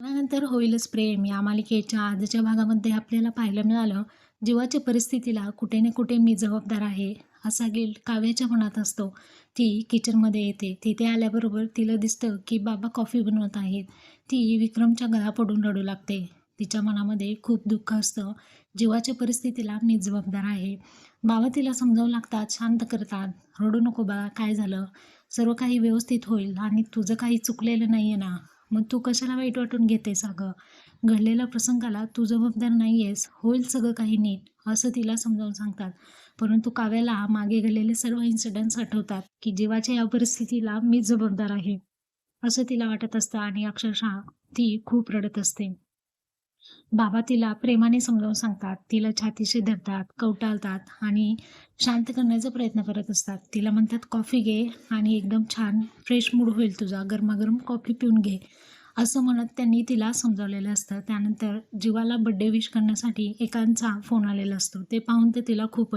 त्यानंतर होईलच प्रेम. या मालिकेच्या आजच्या भागामध्ये आपल्याला पाहायला मिळालं जीवाच्या परिस्थितीला कुठे ना कुठे मी जबाबदार आहे असा गिल्ट काव्याच्या मनात असतो. ती किचनमध्ये येते. तिथे आल्याबरोबर तिला दिसतं की बाबा कॉफी बनवत आहेत. ती विक्रमच्या गळा पडून रडू लागते. तिच्या मनामध्ये खूप दुःख असतं. जीवाच्या परिस्थितीला मी जबाबदार आहे. बाबा तिला समजावू लागतात शांत करतात. रडू नको बाळा काय झालं? सर्व काही व्यवस्थित होईल आणि तुझं काही चुकलेलं नाही आहे ना? मग तू कशाला वाईट वाटून घेतेस अगं? घडलेल्या प्रसंगाला तू जबाबदार नाही आहेस होईल सगळं काही नीट असं तिला समजावून सांगतात. परंतु काव्याला मागे घडलेले सर्व इन्सिडेंट्स आठवतात की जीवाच्या या परिस्थितीला मी जबाबदार आहे असं तिला वाटत असतं आणि अक्षरशः ती खूप रडत असते. बाबा तिला प्रेमाने समजावून सांगतात तिला छातीशी धरतात कवटाळतात आणि शांत करण्याचा प्रयत्न करत असतात. तिला म्हणतात कॉफी घे आणि एकदम छान फ्रेश मूड होईल तुझा. गरमागरम कॉफी पिऊन घे. असं म्हणत त्यांनी तिला समजावलेलं असतं. त्यानंतर जीवाला बड्डे विश करण्यासाठी एकांचा फोन आलेला असतो. ते पाहून तर तिला खूप